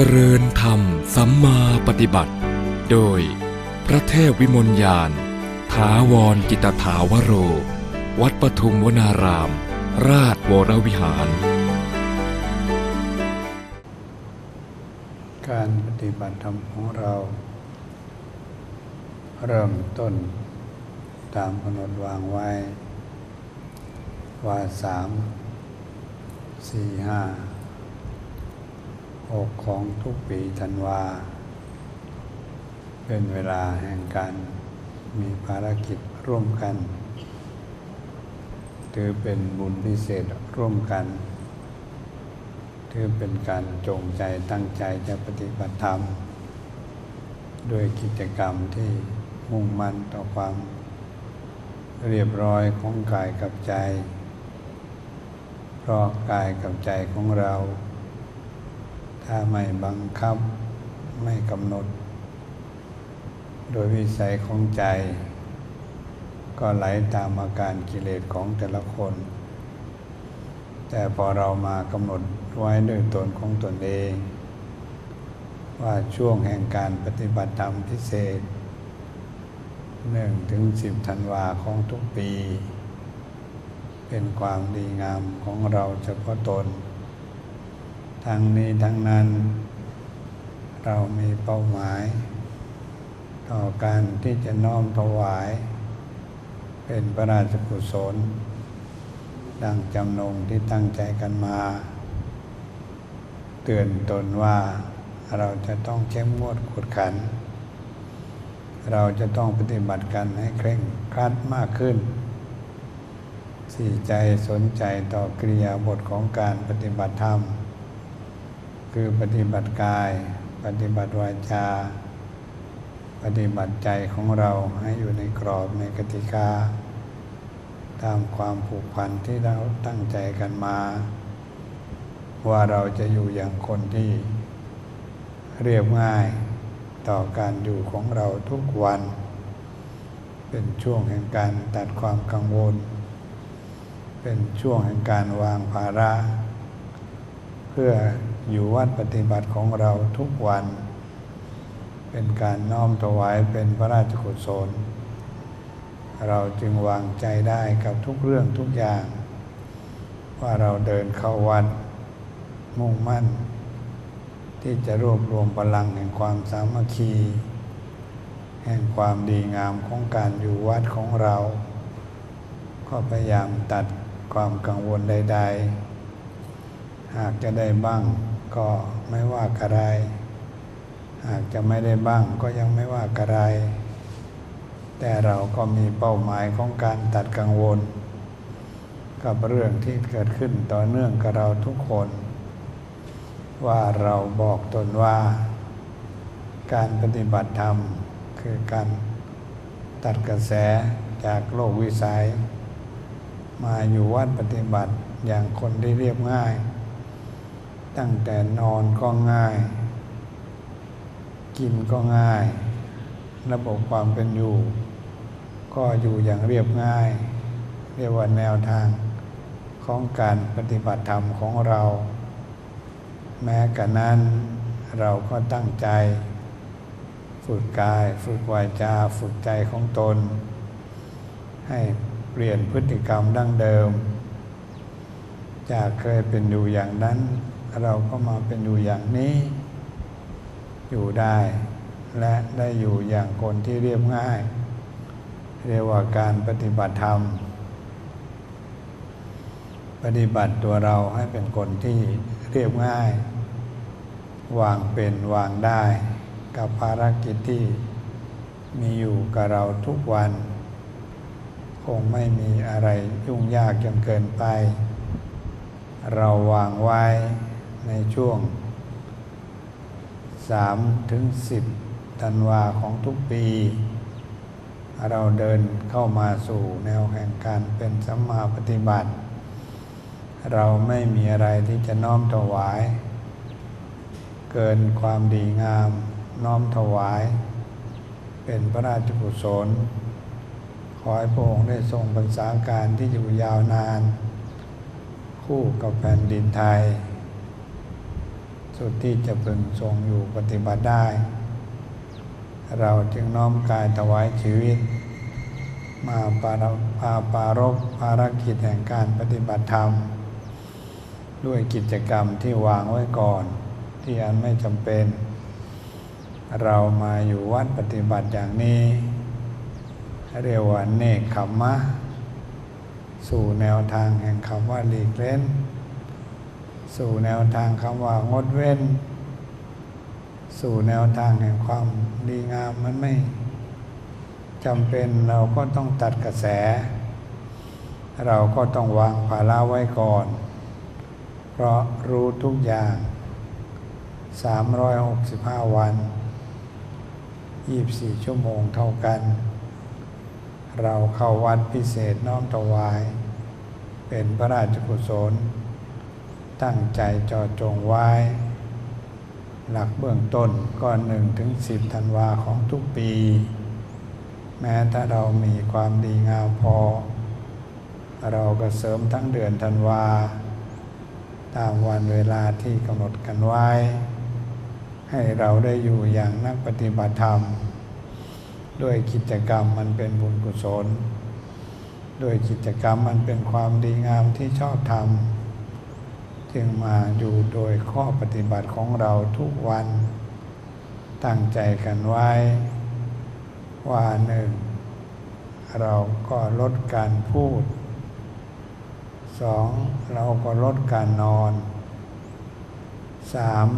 จริญธรรมสัมมาปฏิบัติ โดย พระเทพวิมลยานถาวรกิตถาวโร วัดปทุมวนาราม ราชวรวิหาร การปฏิบัติธรรมของเรา เริ่มต้นตามกำหนดวางไว้ ว่าสามสี่ห้า หกของทุกปีธันวา เป็นเวลาแห่งการมีภารกิจร่วมกัน ถือเป็นบุญพิเศษร่วมกัน ถือเป็นการจงใจตั้งใจจะปฏิบัติธรรม ด้วยกิจกรรมที่มุ่งมั่นต่อความเรียบร้อยของกายกับใจ เพราะกายกับใจของเรา ถ้าไม่บังคับไม่กำหนด โดยวิสัยของใจ ก็ไหลตามอาการกิเลสของแต่ละคน แต่พอเรามากำหนดไว้ด้วยตนของตนเอง ว่าช่วงแห่งการปฏิบัติธรรมพิเศษหนึ่งถึงสิบธันวาของทุกปี เป็นความดีงามของเราเฉพาะตน ทั้งนี้ทั้งนั้น เรามีเป้าหมาย ต่อการที่จะน้อมถวาย เป็นพระราชกุศล ดังจำนงที่ตั้งใจกันมา เตือนตนว่าเราจะต้องเข้มงวดขวดขัน เราจะต้องปฏิบัติกันให้เคร่งครัดมากขึ้นสี่ใจสนใจต่อกริยาบทของการปฏิบัติธรรม คือปฏิบัติกาย ปฏิบัติวาจา ปฏิบัติใจของเราให้อยู่ในกรอบในกติกา ตามความผูกพันที่เราตั้งใจกันมา ว่าเราจะอยู่อย่างคนที่เรียบง่ายต่อการอยู่ของเราทุกวัน เป็นช่วงแห่งการตัดความกังวล เป็นช่วงแห่งการวางภาระ เพื่อ อยู่วัดปฏิบัติของเราทุกวัน เป็นการน้อมถวายเป็นพระราชกุศล เราจึงวางใจได้กับทุกเรื่องทุกอย่าง ว่าเราเดินเข้าวัดมุ่งมั่น ที่จะรวบรวมพลังแห่งความสามัคคี แห่งความดีงามของการอยู่วัดของเรา ก็พยายามตัดความกังวลใด ๆ หากจะได้บ้าง ก็ไม่ว่ากระไร หากจะไม่ได้บ้างก็ยังไม่ว่ากระไร แต่เราก็มีเป้าหมายของการตัดกังวล กับเรื่องที่เกิดขึ้นต่อเนื่องกับเราทุกคน ว่าเราบอกตนว่า การปฏิบัติธรรมคือการตัดกระแสจากโลกวิสัย มาอยู่วัดปฏิบัติอย่างคนที่เรียบง่าย ตั้งแต่นอนก็ง่าย กินก็ง่าย ระบบความเป็นอยู่ ก็อยู่อย่างเรียบง่าย เรียกว่าแนวทางของการปฏิบัติธรรมของเรา แม้กระนั้นเราก็ตั้งใจ ฝึกกาย ฝึกวาจา ฝึกใจของตน ให้เปลี่ยนพฤติกรรมดั้งเดิม จากเคยเป็นอยู่อย่างนั้น เราก็มาเป็นอยู่อย่างนี้ อยู่ได้ และได้อยู่อย่างคนที่เรียบง่าย เรียกว่าการปฏิบัติธรรม ปฏิบัติตัวเราให้เป็นคนที่เรียบง่าย วางเป็นวางได้ กับภารกิจที่มีอยู่กับเราทุกวัน คงไม่มีอะไรยุ่งยากจนเกินไป เราวางไว้ ในช่วง 3 ถึง 10 ธันวาของทุกปี เราเดินเข้ามาสู่แนวแห่งการเป็นสัมมาปฏิบัติ เราไม่มีอะไรที่จะน้อมถวาย เกินความดีงามน้อมถวาย เป็นพระราชกุศลขอให้พระองค์ได้ทรงบรรษาการที่อยู่ยาวนาน คู่กับแผ่นดินไทย สุดที่จะพึงทรงอยู่ปฏิบัติได้ เราจึงน้อมกายถวายชีวิต มาปารปาปารบภารกิจแห่งการปฏิบัติธรรม ด้วยกิจกรรมที่วางไว้ก่อน ที่อันไม่จำเป็น เรามาอยู่วัดปฏิบัติอย่างนี้ เรียกว่าเนกขมมะ สู่แนวทางแห่งคำว่าหลีกเล่น สู่แนวทางคำว่างดเว้น สู่แนวทางแห่งความดีงามมันไม่จำเป็นเราก็ต้องตัดกระแส เราก็ต้องวางภาระไว้ก่อน เพราะรู้ทุกอย่าง 365 วัน 24 ชั่วโมงเท่ากัน เราเข้าวัดพิเศษน้อมถวาย เป็นพระราชกุศล ตั้งใจจอจงไว้ หลักเบื้องต้นก็หนึ่งถึงสิบธันวาของทุกปี แม้ถ้าเรามีความดีงามพอ เราก็เสริมทั้งเดือนธันวา ตามวันเวลาที่กำหนดกันไว้ ให้เราได้อยู่อย่างนักปฏิบัติธรรม ด้วยกิจกรรมมันเป็นบุญกุศล ด้วยกิจกรรมมันเป็นความดีงามที่ชอบทำ จึงมาอยู่โดยข้อปฏิบัติของเราทุกวัน ตั้งใจกันไว้ ว่าหนึ่ง เราก็ลดการพูดสองเราก็ลดการนอนสาม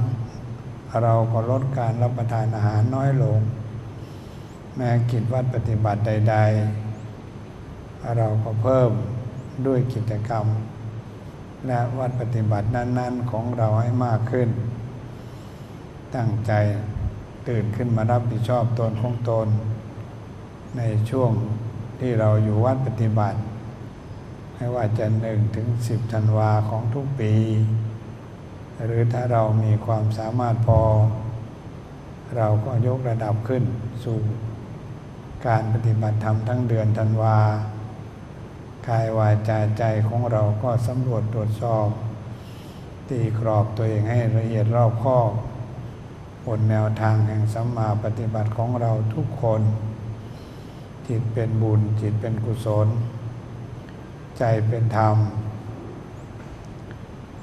เราก็ลดการรับประทานอาหารน้อยลง แม้กิจวัตรปฏิบัติใด ๆ เราก็เพิ่มด้วยกิจกรรม และวัดปฏิบัตินั้น ๆ ของเราให้มากขึ้น ตั้งใจตื่นขึ้นมารับผิดชอบตนของตน ในช่วงที่เราอยู่วัดปฏิบัติ ไม่ว่าจะหนึ่งถึงสิบธันวาของทุกปี หรือถ้าเรามีความสามารถพอ เราก็ยกระดับขึ้นสู่การปฏิบัติธรรมทั้งเดือนธันวา กายวาจาใจของเราก็สำรวจตรวจสอบ ตีกรอบตัวเองให้ละเอียดรอบคอบบนแนวทางแห่งสัมมาปฏิบัติของเราทุกคน จิตเป็นบุญจิตเป็นกุศล ใจเป็นธรรม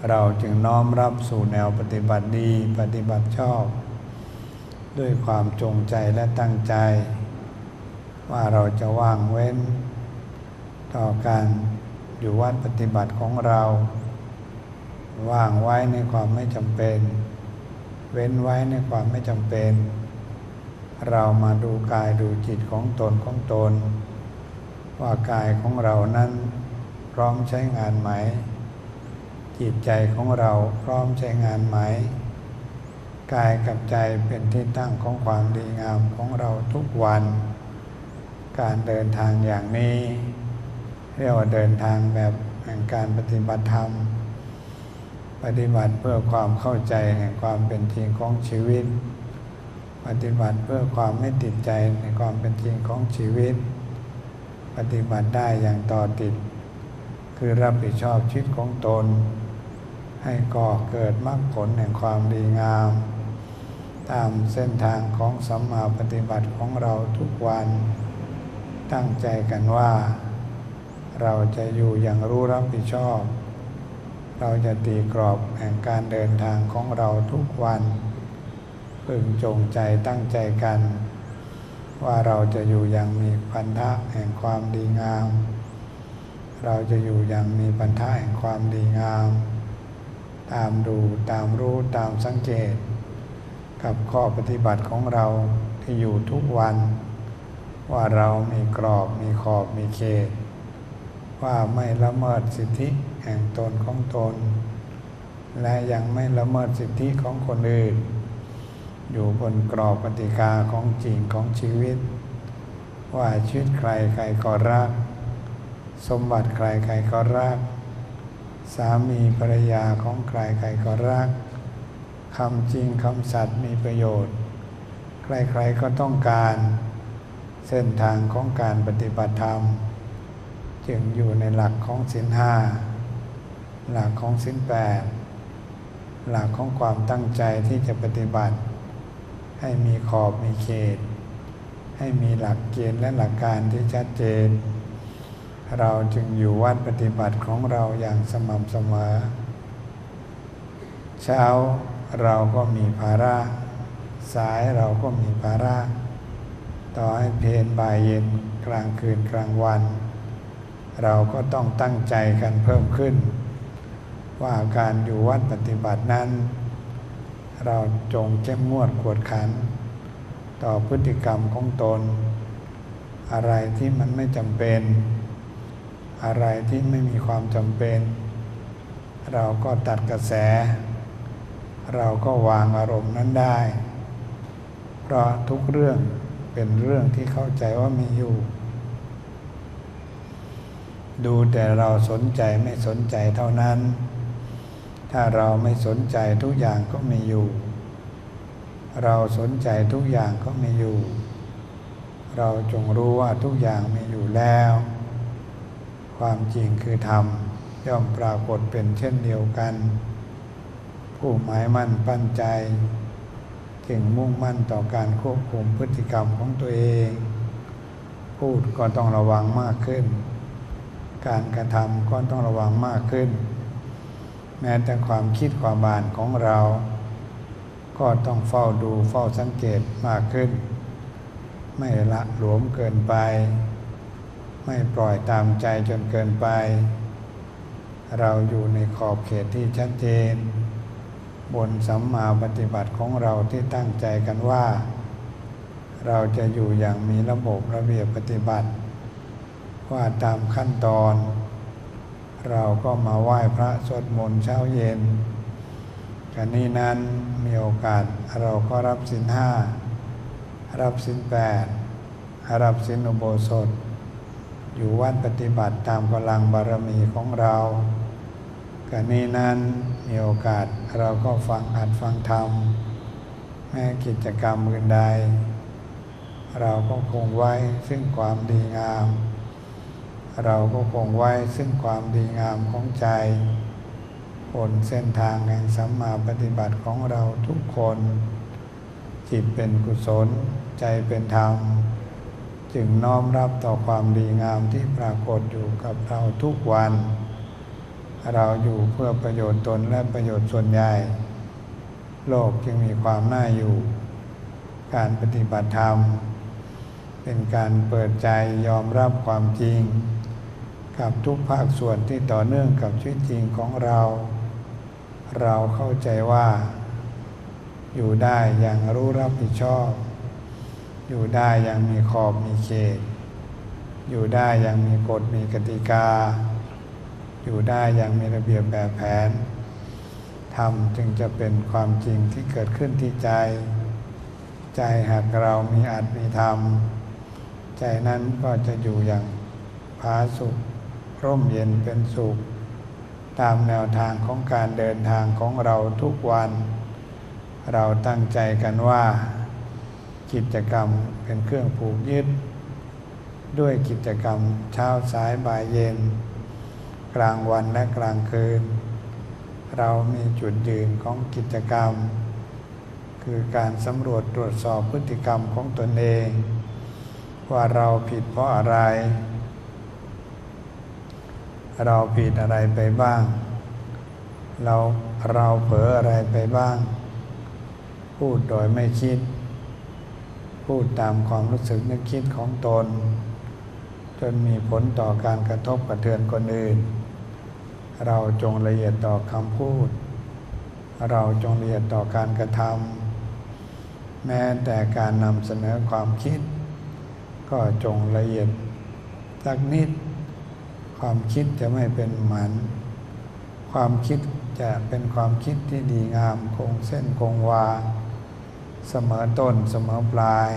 เราจึงน้อมรับสู่แนวปฏิบัติดีปฏิบัติชอบ ด้วยความจงใจและตั้งใจ ว่าเราจะว่างเว้น ต่อการอยู่วัดปฏิบัติของเราว่างไว้ในความไม่จำเป็น เว้นไว้ในความไม่จำเป็น เรามาดูกายดูจิตของตนของตน ว่ากายของเรานั้นพร้อมใช้งานไหม จิตใจของเราพร้อมใช้งานไหม กายกับใจเป็นที่ตั้งของความดีงามของเราทุกวัน การเดินทางอย่างนี้ เรียกว่าเดินทางแบบแห่งการปฏิบัติธรรม ปฏิบัติเพื่อความเข้าใจแห่งความเป็นจริงของชีวิต ปฏิบัติเพื่อความไม่ติดใจในความเป็นจริงของชีวิต ปฏิบัติได้อย่างต่อติด คือรับผิดชอบชีวิตของตน ให้ก่อเกิดมรรคผลแห่งความดีงาม ตามเส้นทางของสัมมาปฏิบัติของเราทุกวัน ตั้งใจกันว่า เราจะอยู่อย่างรู้รับผิดชอบ เราจะตีกรอบแห่งการเดินทางของเราทุกวัน พึงจงใจตั้งใจกัน ว่าเราจะอยู่อย่างมีพันธะแห่งความดีงาม เราจะอยู่อย่างมีพันธะแห่งความดีงาม ตามดูตามรู้ตามสังเกต กับข้อปฏิบัติของเราที่อยู่ทุกวัน ว่าเรามีกรอบมีขอบมีเขต ว่าไม่ละเมิดสิทธิแห่งตนของตน และยังไม่ละเมิดสิทธิของคนอื่น อยู่บนกรอบปฏิกาของจริงของชีวิต ว่าชีวิตใครใครก็รัก สมบัติใครใครก็รัก สามีภรรยาของใครใครก็รักคำจริงคำสัตย์มีประโยชน์ ใครๆก็ต้องการ เส้นทางของการปฏิบัติธรรม จึงอยู่ในหลักของศีลห้าหลักของศีลแปดหลักของความตั้งใจที่จะปฏิบัติ ให้มีขอบมีเขต ให้มีหลักเกณฑ์และหลักการที่ชัดเจน เราจึงอยู่วัดปฏิบัติของเราอย่างสม่ำเสมอ เช้าเราก็มีภาระสายเราก็มีภาระ ต่อให้เพลนบ่ายเย็นกลางคืนกลางวัน เราก็ต้องตั้งใจกันเพิ่มขึ้น ว่าการอยู่วัดปฏิบัตินั้น เราจงเข้มงวดกวดขัน ต่อพฤติกรรมของตน อะไรที่มันไม่จำเป็น อะไรที่ไม่มีความจำเป็น เราก็ตัดกระแส เราก็วางอารมณ์นั้นได้ เพราะทุกเรื่องเป็นเรื่องที่เข้าใจว่ามีอยู่ ดูแต่เราสนใจไม่สนใจเท่านั้น ถ้าเราไม่สนใจทุกอย่างก็ไมีอยู่ เราสนใจทุกอย่างก็ไมีอยู่ เราจงรู้ว่าทุกอย่างมีอยู่แล้ว ความจริงคือธรรมย่อมปรากฏเป็นเช่นเดียวกัน ผู้หมายมั่นปั้นใจ จึงมุ่งมั่นต่อการควบคุมพฤติกรรมของตัวเอง พูดก็ต้องระวังมากขึ้น การกระทำก็ต้องระวังมากขึ้น แม้แต่ความคิดความบานของเรา ก็ต้องเฝ้าดูเฝ้าสังเกตมากขึ้น ไม่ละหลวมเกินไป ไม่ปล่อยตามใจจนเกินไป เราอยู่ในขอบเขตที่ชัดเจน บนสัมมาปฏิบัติของเราที่ตั้งใจกันว่า เราจะอยู่อย่างมีระบบระเบียบปฏิบัติ ว่าตามขั้นตอน เราก็มาไหว้พระสวดมนต์เช้าเย็นกันนี้นั้นมีโอกาสเราก็รับสินห้ารับสินแปดรับสินอุโบสถ อยู่วัดปฏิบัติตามกำลังบารมีของเรากันนี้นั้นมีโอกาสเราก็ฟังอัดฟังธรรมแม้กิจกรรมอื่นใด เราก็คงไว้ซึ่งความดีงาม เราก็คงไว้ซึ่งความดีงามของใจบนเส้นทางแห่งสัมมาปฏิบัติของเราทุกคน จิตเป็นกุศล ใจเป็นธรรม จึงน้อมรับต่อความดีงามที่ปรากฏอยู่กับเราทุกวัน เราอยู่เพื่อประโยชน์ตนและประโยชน์ส่วนใหญ่ โลกจึงมีความน่าอยู่ การปฏิบัติธรรม เป็นการเปิดใจยอมรับความจริง กับทุกภาคส่วนที่ต่อเนื่องกับชีวิตจริงของเรา เราเข้าใจว่า อยู่ได้อย่างรู้รับผิดชอบ อยู่ได้อย่างมีขอบมีเขต อยู่ได้อย่างมีกฎมีกติกา อยู่ได้อย่างมีระเบียบแบบแผนธรรมจึงจะเป็นความจริงที่เกิดขึ้นที่ใจ ใจหากเรามีอัตมีธรรม ใจนั้นก็จะอยู่อย่างผาสุข ร่มเย็นเป็นสุข ตามแนวทางของการเดินทางของเราทุกวัน เราตั้งใจกันว่า กิจกรรมเป็นเครื่องผูกยึด ด้วยกิจกรรมเช้าสายบ่ายเย็น กลางวันและกลางคืน เรามีจุดยืนของกิจกรรม คือการสำรวจตรวจสอบพฤติกรรมของตนเอง ว่าเราผิดเพราะอะไร เราผิดอะไรไปบ้าง เราเราเผลออะไรไปบ้าง พูดโดยไม่คิด พูดตามความรู้สึกนึกคิดของตน จนมีผลต่อการกระทบกระเทือนคนอื่น เราจงละเอียดต่อคำพูด เราจงละเอียดต่อการกระทำแม้แต่การนำเสนอความคิด ก็จงละเอียดสักนิด ความคิดจะไม่เป็นหมัน ความคิดจะเป็นความคิดที่ดีงามคงเส้นคงวา เสมอต้นเสมอปลาย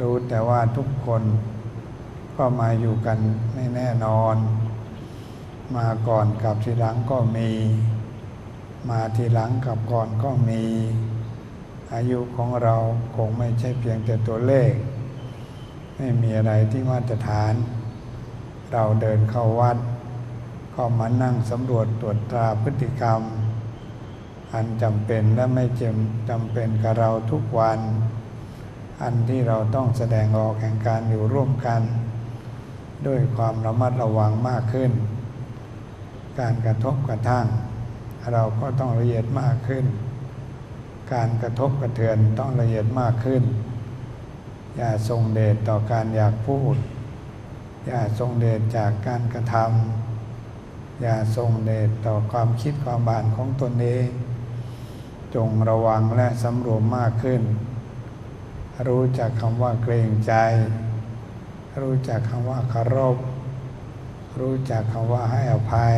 รู้แต่ว่าทุกคนก็มาอยู่กันไม่แน่นอน มาก่อนกับทีหลังก็มี มาทีหลังกับก่อนก็มี อายุของเราคงไม่ใช่เพียงแต่ตัวเลข ไม่มีอะไรที่มาตรฐาน เราเดินเข้าวัด ก็มานั่งสำรวจตรวจตราพฤติกรรม อันจำเป็นและไม่จำจำเป็นกับเราทุกวัน อันที่เราต้องแสดงออกแห่งการอยู่ร่วมกัน ด้วยความระมัดระวังมากขึ้น การกระทบกระทั่ง เราก็ต้องละเอียดมากขึ้น การกระทบกระเทือนต้องละเอียดมากขึ้น อย่าทรงเดชต่อการอยากพูด อย่าทรงเดชจากการกระทำอย่าทรงเดชต่อความคิดความบานของตนเอง จงระวังและสำรวมมากขึ้น รู้จักคำว่าเกรงใจ รู้จักคำว่าคารพรู้จักคำว่าให้อภัย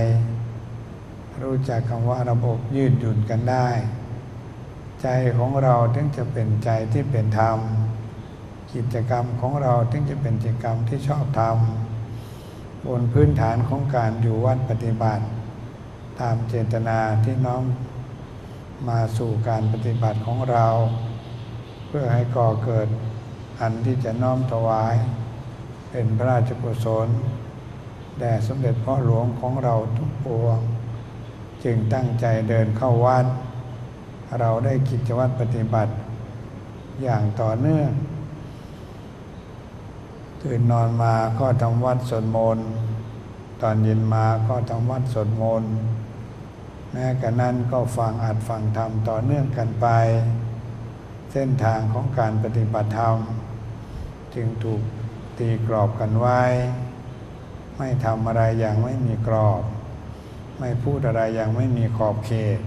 รู้จักคำว่าระบบยืดหยุ่นกันได้ ใจของเราถึงจะเป็นใจที่เป็นธรรม กิจกรรมของเราถึงจะเป็นกิจกรรมที่ชอบทำบนพื้นฐานของการอยู่วัดปฏิบัติ ตามเจตนาที่น้อมมาสู่การปฏิบัติของเรา เพื่อให้ก่อเกิดอันที่จะน้อมถวาย เป็นพระราชกุศลแด่สมเด็จพ่อหลวงของเราทุกปวง จึงตั้งใจเดินเข้าวัด เราได้กิจวัตรปฏิบัติ อย่างต่อเนื่อง ตื่นนอนมาก็ทำวัดสวดมนต์ตอนเย็นมาก็ทำวัดสวดมนต์แม้กระนั้นก็ฟังอัดฟังธรรมต่อเนื่องกันไป เส้นทางของการปฏิบัติธรรม จึงถูกตีกรอบกันไว้ ไม่ทำอะไรอย่างไม่มีกรอบ ไม่พูดอะไรอย่างไม่มีขอบเขต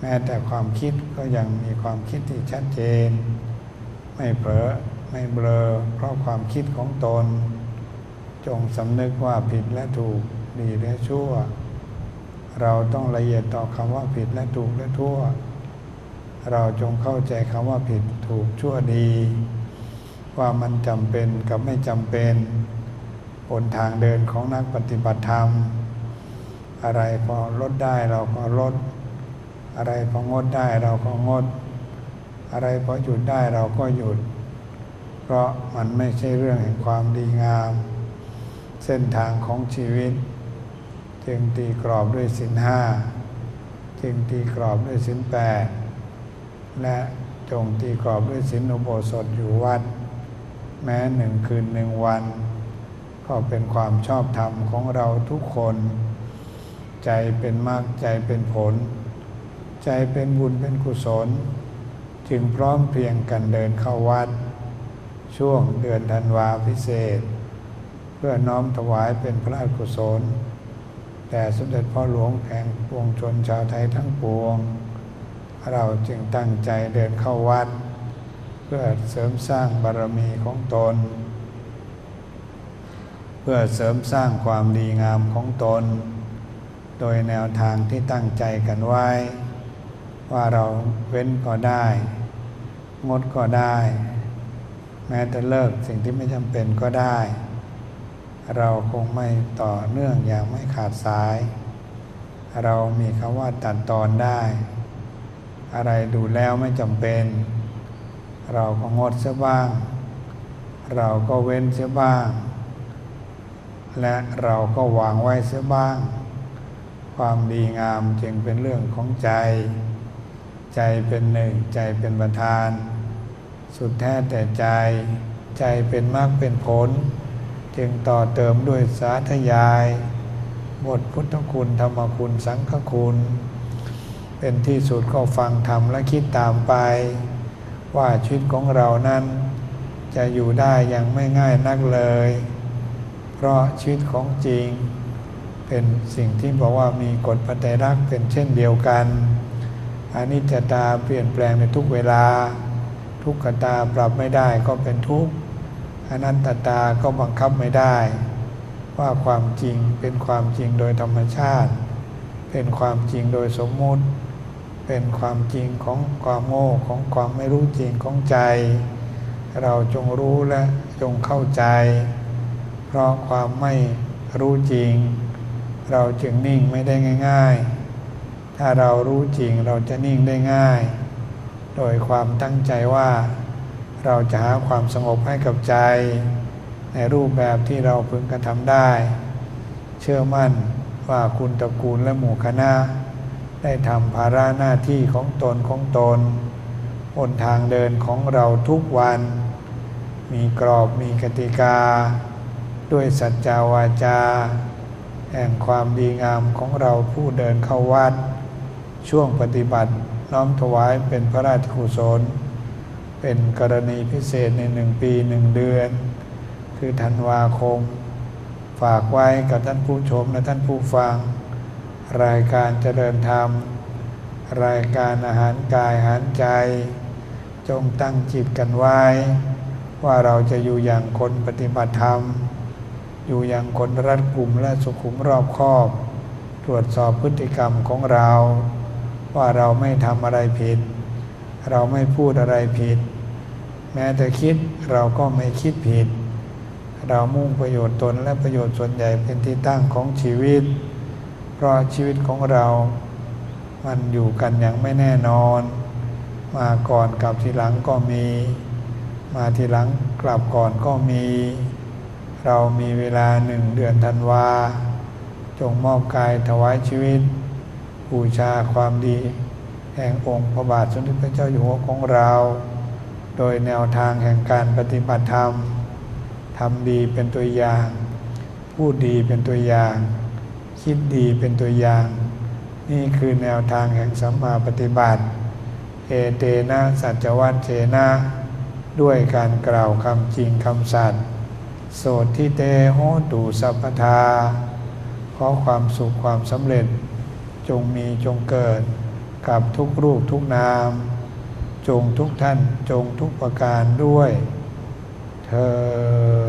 แม้แต่ความคิดก็ยังมีความคิดที่ชัดเจน ไม่เผลอ ไม่เบลอเพราะความคิดของตน จงสำนึกว่าผิดและถูกดีและชั่ว เราต้องละเอียดต่อคำว่าผิดและถูกและทั่ว เราจงเข้าใจคำว่าผิดถูกชั่วดี ว่ามันจำเป็นกับไม่จำเป็นบนทางเดินของนักปฏิบัติธรรม อะไรพอลดได้เราก็ลด อะไรพองดได้เราก็งด อะไรพอหยุดได้เราก็หยุด เพราะมันไม่ใช่เรื่องแห่งความดีงาม เส้นทางของชีวิต จึงตีกรอบด้วยสินห้าจึงตีกรอบด้วยสินแปดและจงตีกรอบด้วยสินอุโบสถอยู่วัด แม้หนึ่งคืนหนึ่งวัน ก็เป็นความชอบธรรมของเราทุกคน ใจเป็นมากใจเป็นผล ใจเป็นบุญเป็นกุศล จึงพร้อมเพรียงกันเดินเข้าวัด ช่วงเดือนธันวาพิเศษ เพื่อน้อมถวายเป็นพระราชกุศลแด่สมเด็จพ่อหลวงแห่งปวงชนชาวไทยทั้งปวง เราจึงตั้งใจเดินเข้าวัด เพื่อเสริมสร้างบารมีของตน เพื่อเสริมสร้างความดีงามของตน โดยแนวทางที่ตั้งใจกันไว้ ว่าเราเว้นก็ได้ งดก็ได้ แม้แต่เลิกสิ่งที่ไม่จำเป็นก็ได้ เราคงไม่ต่อเนื่องอย่างไม่ขาดสาย เรามีคำว่าตัดตอนได้ อะไรดูแล้วไม่จำเป็น เราก็งดเสียบ้าง เราก็เว้นเสียบ้าง และเราก็วางไว้เสียบ้าง ความดีงามจึงเป็นเรื่องของใจ ใจเป็นหนึ่งใจเป็นประธาน สุดแท้แต่ใจ ใจเป็นมรรคเป็นผล จึงต่อเติมด้วยสาธยาย บทพุทธคุณธรรมคุณสังฆคุณ เป็นที่สุดก็ฟังธรรมและคิดตามไป ว่าชีวิตของเรานั้น จะอยู่ได้อย่างไม่ง่ายนักเลย เพราะชีวิตของจริง เป็นสิ่งที่บอกว่ามีกฎปฏิรักษ์เป็นเช่นเดียวกันอนิจจตาเปลี่ยนแปลงในทุกเวลา ทุกขตาปรับไม่ได้ก็เป็นทุกข์อนันตตาก็บังคับไม่ได้ ว่าความจริงเป็นความจริงโดยธรรมชาติ เป็นความจริงโดยสมมุติ เป็นความจริงของความโง่ของความไม่รู้จริงของใจ เราจงรู้และจงเข้าใจ เพราะความไม่รู้จริง เราจึงนิ่งไม่ได้ง่าย ๆ ถ้าเรารู้จริงเราจะนิ่งได้ง่าย โดยความตั้งใจว่า เราจะหาความสงบให้กับใจ ในรูปแบบที่เราพึงกระทำได้ เชื่อมั่นว่าคุณตระกูลและหมู่คณะ ได้ทำภาระหน้าที่ของตนของตนบนทางเดินของเราทุกวัน มีกรอบมีกติกา ด้วยสัจจาวาจา แห่งความดีงามของเราผู้เดินเข้าวัด ช่วงปฏิบัติ น้อมถวายเป็นพระราชกุศล เป็นกรณีพิเศษในหนึ่งปีหนึ่งเดือน คือธันวาคม ฝากไว้กับท่านผู้ชมและท่านผู้ฟัง รายการเจริญธรรม รายการอาหารกายอาหารใจ จงตั้งจิตกันไว้ ว่าเราจะอยู่อย่างคนปฏิบัติธรรม อยู่อย่างคนรัดกลุ่มและสุขุมรอบคอบ ตรวจสอบพฤติกรรมของเรา ว่าเราไม่ทำอะไรผิด เราไม่พูดอะไรผิด แม้แต่คิดเราก็ไม่คิดผิด เรามุ่งประโยชน์ตนและประโยชน์ส่วนใหญ่เป็นที่ตั้งของชีวิต เพราะชีวิตของเรามันอยู่กันอย่างไม่แน่นอน มาก่อนกับทีหลังก็มี มาทีหลังกลับก่อนก็มี เรามีเวลาหนึ่งเดือนธันวา จงมอบกายถวายชีวิต บูชาความดี แห่งองค์พระบาทสมเด็จพระเจ้าอยู่หัวของเรา โดยแนวทางแห่งการปฏิบัติธรรมทำดีเป็นตัวอย่าง พูดดีเป็นตัวอย่าง คิดดีเป็นตัวอย่าง นี่คือแนวทางแห่งสัมมาปฏิบัติ เอเตนะสัจวัตเทนะด้วยการกล่าวคำจริงคำสัตย์โสดที่เตโหตุสัพพทา ขอความสุขความสำเร็จ จงมีจงเกิด กับทุกรูปทุกนาม จงทุกท่านจงทุกประการด้วย เธอ